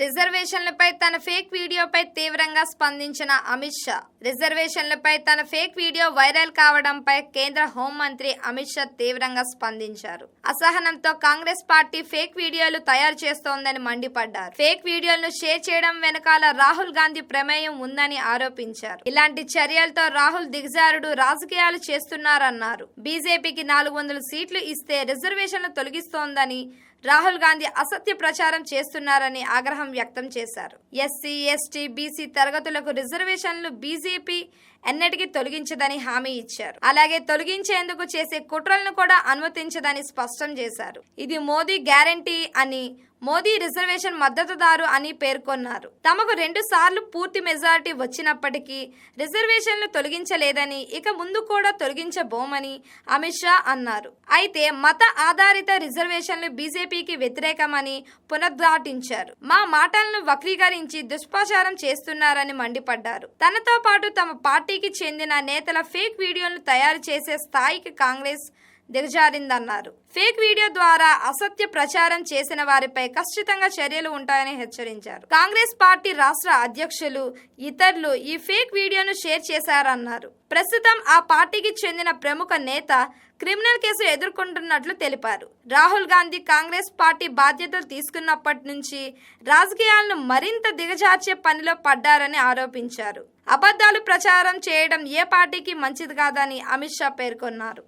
రిజర్వేషన్లపై తన ఫేక్ వీడియోపై తీవ్రంగా స్పందించిన అమిత్ షా. రిజర్వేషన్లపై తన ఫేక్ వీడియో వైరల్ కావడంపై కేంద్ర హోంమంత్రి అమిత్ షా తీవ్రంగా స్పందించారు. అసహనంతో కాంగ్రెస్ పార్టీ ఫేక్ వీడియోలు తయారు చేస్తోందని మండిపడ్డారు. ఫేక్ వీడియోలను షేర్ చేయడం వెనకాల రాహుల్ గాంధీ ప్రమేయం ఉందని ఆరోపించారు. ఇలాంటి చర్యలతో రాహుల్ దిగజారుడు రాజకీయాలు చేస్తున్నారన్నారు. బీజేపీకి నాలుగు వందల సీట్లు ఇస్తే రిజర్వేషన్లు తొలగిస్తోందని రాహుల్ గాంధీ అసత్య ప్రచారం చేస్తున్నారని ఆగ్రహం వ్యక్తం చేశారు. ఎస్సీ ఎస్టీ బీసీ తరగతులకు రిజర్వేషన్లు బీజేపీ ఎన్నటికీ తొలగించదని హామీ ఇచ్చారు. అలాగే తొలగించేందుకు చేసే కుట్రలను కూడా అనుమతించదని స్పష్టం చేశారు. ఇది మోదీ గ్యారంటీ అని మోదీ రిజర్వేషన్ మద్దతుదారు అని పేర్కొన్నారు. తమకు రెండు సార్లు పూర్తి మెజారిటీ వచ్చినప్పటికీ రిజర్వేషన్లు తొలగించలేదని ఇక ముందు కూడా తొలగించబోమని అమిత్ షా అన్నారు. అయితే మత ఆధారిత రిజర్వేషన్లు బీజేపీకి వ్యతిరేకమని పునరుద్ఘాటించారు మా మాటలను వక్రీకరించి దుష్ప్రచారం చేస్తున్నారని మండిపడ్డారు. తనతో పాటు తమ పార్టీకి చెందిన నేతల ఫేక్ వీడియోలను తయారు చేసే స్థాయికి కాంగ్రెస్ దిగజారిందన్నారు. ఫేక్ వీడియో ద్వారా అసత్య ప్రచారం చేసిన వారిపై ఖచ్చితంగా చర్యలు ఉంటాయని హెచ్చరించారు. కాంగ్రెస్ పార్టీ రాష్ట్ర అధ్యక్షులు ఇతరులు ఈ ఫేక్ వీడియోను షేర్ చేశారన్నారు. ప్రస్తుతం ఆ పార్టీకి చెందిన ప్రముఖ నేత క్రిమినల్ కేసు ఎదుర్కొంటున్నట్లు తెలిపారు. రాహుల్ గాంధీ కాంగ్రెస్ పార్టీ బాధ్యతలు తీసుకున్నప్పటి నుంచి రాజకీయాలను మరింత దిగజార్చే పనిలో పడ్డారని ఆరోపించారు. అబద్ధాలు ప్రచారం చేయడం ఏ పార్టీకి మంచిది కాదని అమిత్ షా పేర్కొన్నారు.